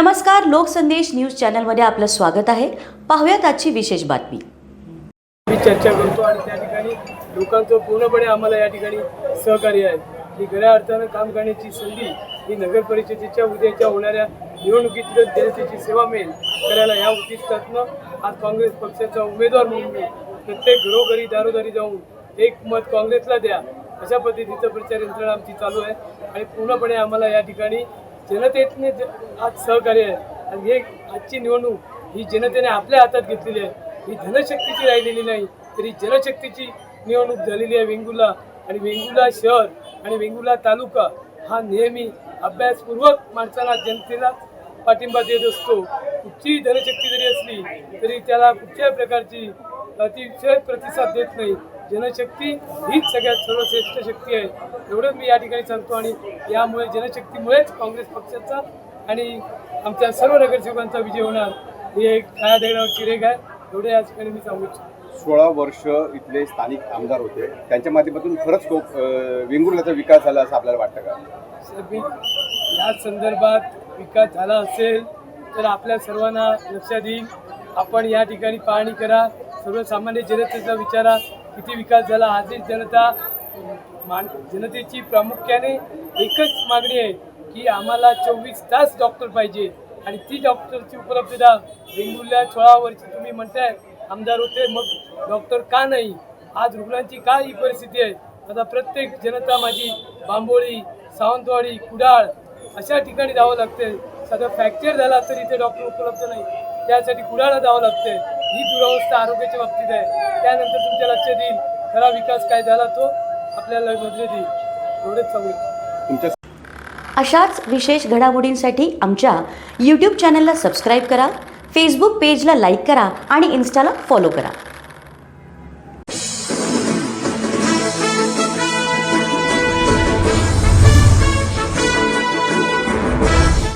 नमस्कार लोकसंदेश न्यूज चॅनलमध्ये आपलं स्वागत आहे. पाहूयात आजची विशेष बातमी. मी चर्चा करतो आणि त्या ठिकाणी लोकांचं पूर्णपणे आम्हाला या ठिकाणी सहकार्य आहे. ही खऱ्या अर्थानं काम करण्याची संधी ही नगर परिषदेच्या उद्याच्या होणाऱ्या निवडणुकीत जनतेची सेवा मिळेल करायला या उद्दिष्टातनं आज काँग्रेस पक्षाचा उमेदवार म्हणून मी प्रत्येक घरोघरी दारोदारी जाऊन एक मत काँग्रेसला द्या अशा पद्धतीचं प्रचार यंत्रणा आमची चालू आहे. आणि पूर्णपणे आम्हाला या ठिकाणी जनतेने आज सहकार्य आहे. आणि हे आजची निवडणूक ही जनतेने आपल्या हातात घेतलेली आहे. ही धनशक्तीची राहिलेली नाही तरी जनशक्तीची निवडणूक झालेली आहे वेंगुर्ला. आणि वेंगुर्ला शहर आणि वेंगुर्ला तालुका हा नेहमी अभ्यासपूर्वक माणसाला जनतेला पाठिंबा देत असतो. कुठचीही धनशक्ती जरी असली तरी त्याला कुठच्याही प्रकारची अतिशय प्रतिसाद देत नाही. जनशक्ती हीच सगळ्यात सर्वश्रेष्ठ शक्ती आहे. एवढंच मी या ठिकाणी सांगतो आणि यामुळे जनशक्तीमुळेच काँग्रेस पक्षाचा आणि आमच्या सर्व नगरसेवकांचा विजय होणार ही एक काळ्या दगडावरची रेख आहे. एवढे या ठिकाणी मी सांगू इच्छितो. सोळा वर्ष इथले स्थानिक आमदार होते. त्यांच्या माध्यमातून खरंच तो वेंगुर्ल्याचा विकास झाला असं आपल्याला वाटतं का? मी या संदर्भात विकास झाला असेल तर आपल्या सर्वांना लक्षात येईल. आपण या ठिकाणी पाहणी करा. सर्वसामान्य जनतेचा विचारा किती विकास झाला आजच जनता मान जनतेची प्रामुख्याने एकच मागणी आहे की आम्हाला चोवीस तास डॉक्टर पाहिजे. आणि ती डॉक्टरची उपलब्धता वेंगुर्ल्या सोळा वर्षी तुम्ही म्हणताय आमदार होते मग डॉक्टर का नाही? आज रुग्णांची का ही परिस्थिती आहे? आता प्रत्येक जनता माझी बांबोळी सावंतवाडी कुडाळ अशा ठिकाणी जावं लागते साधा फ्रॅक्चर झाला तर इथे डॉक्टर उपलब्ध नाही. त्यासाठी कुडाळला जावं लागते ही दुरावस्था आरोग्याच्या बाबतीत आहे. त्यानंतर तुमच्या लक्षात येईल खरा विकास काय झाला तो आपल्याला नजरेत येईल एवढेच सांगू अशाच विशेष घडामोडींसाठी आमच्या यूट्यूब चॅनलला सबस्क्राईब करा फेसबुक पेजला लाईक करा आणि इन्स्टाला फॉलो करा.